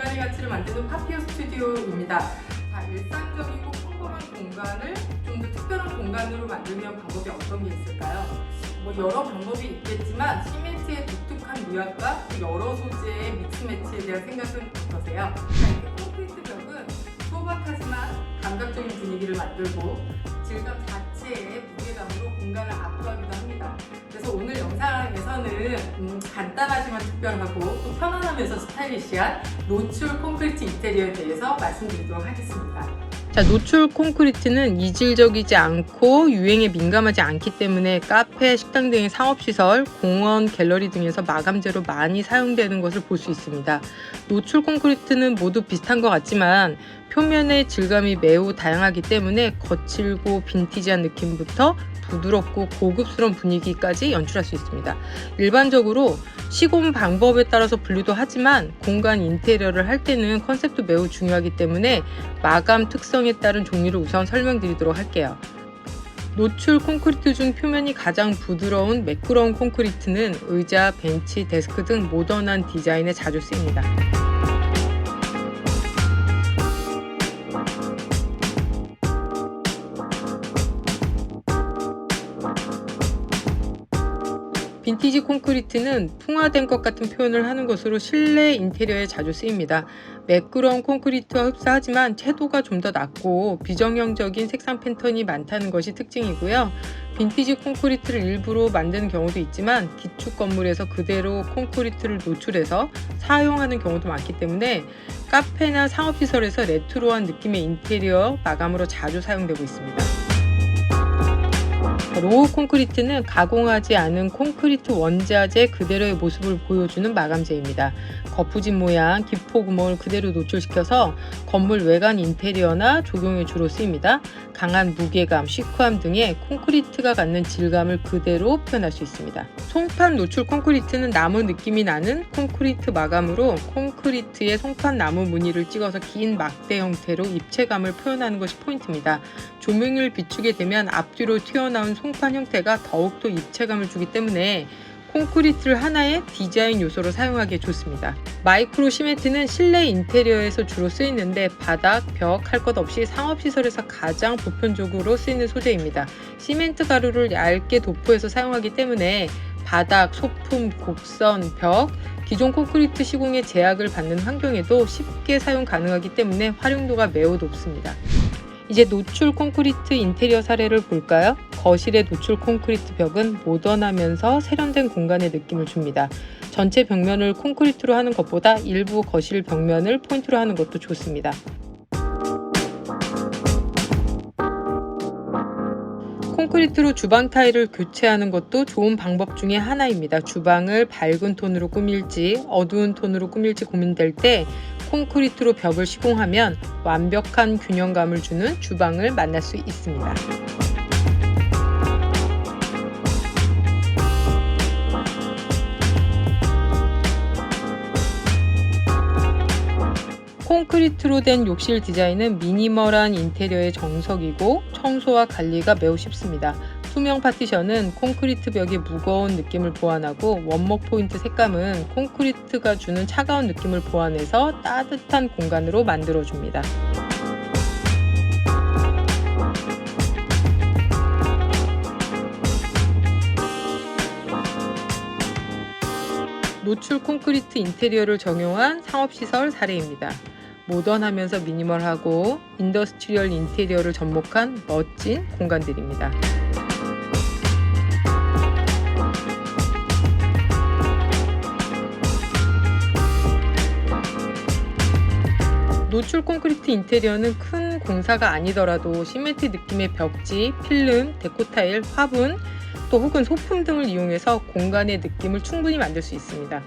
만드는 파피오 스튜디오입니다. 자, 일상적이고 평범한 공간을 좀 더 특별한 공간으로 만들면 방법이 어떤 게 있을까요? 뭐 여러 방법이 있겠지만 시멘트의 독특한 그 여러 소재의 믹스 매치에 대한 생각은 어떠세요? 콘크리트 벽은 소박하지만 감각적인 분위기를 만들고 질감 자체의 무게감으로 공간을 압도하기도 합니다. 그래서 오늘 영상에서는 음, 간단하지만 특별하고 또 편안하면서 스타일리시한 노출 콘크리트 인테리어에 대해서 말씀드리도록 하겠습니다. 자, 노출 콘크리트는 이질적이지 않고 유행에 민감하지 않기 때문에 카페, 식당 등의 상업시설, 공원, 갤러리 등에서 마감재로 많이 사용되는 것을 볼 수 있습니다. 노출 콘크리트는 모두 비슷한 것 같지만 표면의 질감이 매우 다양하기 때문에 거칠고 빈티지한 느낌부터 부드럽고 고급스러운 분위기까지 연출할 수 있습니다. 일반적으로 시공 방법에 따라서 분류도 하지만 공간 인테리어를 할 때는 컨셉도 매우 중요하기 때문에 마감 특성에 따른 종류를 우선 설명드리도록 할게요. 노출 콘크리트 중 표면이 가장 부드러운 매끄러운 콘크리트는 의자, 벤치, 데스크 등 모던한 디자인에 자주 쓰입니다. 빈티지 콘크리트는 풍화된 것 같은 표현을 하는 것으로 실내 인테리어에 자주 쓰입니다. 매끄러운 콘크리트와 흡사하지만 채도가 좀 더 낮고 비정형적인 색상 패턴이 많다는 것이 특징이고요. 빈티지 콘크리트를 일부러 만드는 경우도 있지만 기축 건물에서 그대로 콘크리트를 노출해서 사용하는 경우도 많기 때문에 카페나 상업시설에서 레트로한 느낌의 인테리어 마감으로 자주 사용되고 있습니다. 로우 콘크리트는 가공하지 않은 콘크리트 원자재 그대로의 모습을 보여주는 마감재입니다. 거푸진 모양, 기포 구멍을 그대로 노출시켜서 건물 외관 인테리어나 조경에 주로 쓰입니다. 강한 무게감, 시크함 등의 콘크리트가 갖는 질감을 그대로 표현할 수 있습니다. 송판 노출 콘크리트는 나무 느낌이 나는 콘크리트 마감으로 콘크리트에 송판 나무 무늬를 찍어서 긴 막대 형태로 입체감을 표현하는 것이 포인트입니다. 조명을 비추게 되면 앞뒤로 튀어나온 송판 형태가 더욱더 입체감을 주기 때문에 콘크리트를 하나의 디자인 요소로 사용하기에 좋습니다. 마이크로 시멘트는 실내 인테리어에서 주로 쓰이는데 바닥, 벽 할 것 없이 상업시설에서 가장 보편적으로 쓰이는 소재입니다. 시멘트 가루를 얇게 도포해서 사용하기 때문에 바닥, 소품, 곡선, 벽, 기존 콘크리트 시공의 제약을 받는 환경에도 쉽게 사용 가능하기 때문에 활용도가 매우 높습니다. 이제 노출 콘크리트 인테리어 사례를 볼까요? 거실의 노출 콘크리트 벽은 모던하면서 세련된 공간의 느낌을 줍니다. 전체 벽면을 콘크리트로 하는 것보다 일부 거실 벽면을 포인트로 하는 것도 좋습니다. 콘크리트로 주방 타일을 교체하는 것도 좋은 방법 중에 하나입니다. 주방을 밝은 톤으로 꾸밀지 어두운 톤으로 꾸밀지 고민될 때 콘크리트로 벽을 시공하면 완벽한 균형감을 주는 주방을 만날 수 있습니다. 콘크리트로 된 욕실 디자인은 미니멀한 인테리어의 정석이고 청소와 관리가 매우 쉽습니다. 투명 파티션은 콘크리트 벽의 무거운 느낌을 보완하고 원목 포인트 색감은 콘크리트가 주는 차가운 느낌을 보완해서 따뜻한 공간으로 만들어줍니다. 노출 콘크리트 인테리어를 적용한 상업시설 사례입니다. 모던하면서 미니멀하고 인더스트리얼 인테리어를 접목한 멋진 공간들입니다. 노출 콘크리트 인테리어는 큰 공사가 아니더라도 시멘트 느낌의 벽지, 필름, 데코타일, 화분, 또 혹은 소품 등을 이용해서 공간의 느낌을 충분히 만들 수 있습니다.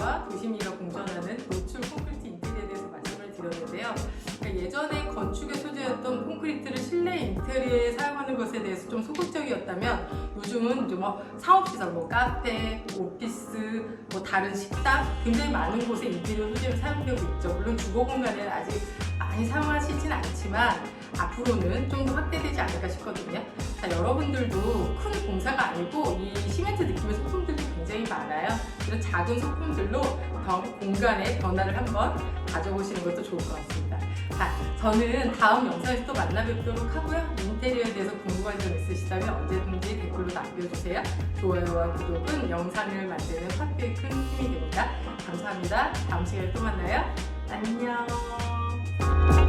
세련미와 도시미가 공존하는 노출 콘크리트 인테리어에 대해서 말씀을 드렸는데요. 그러니까 예전에 건축의 소재였던 콘크리트를 실내 인테리어에 사용하는 것에 대해서 좀 소극적이었다면 요즘은 이제 뭐 사업시설, 뭐 카페, 오피스, 뭐 다른 식당 굉장히 많은 곳에 인테리어 소재를 사용되고 있죠. 물론 주거 공간에는 아직 많이 사용하시진 않지만 앞으로는 좀 더 확대되지 않을까 싶거든요. 자, 여러분들도 큰 공사가 아니고 이 시멘트 느낌의 소품들이 굉장히 많아요. 이런 작은 소품들로 더 공간의 변화를 한번 가져보시는 것도 좋을 것 같습니다. 자, 저는 다음 영상에서 또 만나 뵙도록 하고요. 인테리어에 대해서 궁금한 점 있으시다면 언제든지 댓글로 남겨주세요. 좋아요와 구독은 영상을 만드는 파트의 큰 힘이 됩니다. 감사합니다. 다음 시간에 또 만나요. 안녕. Thank you.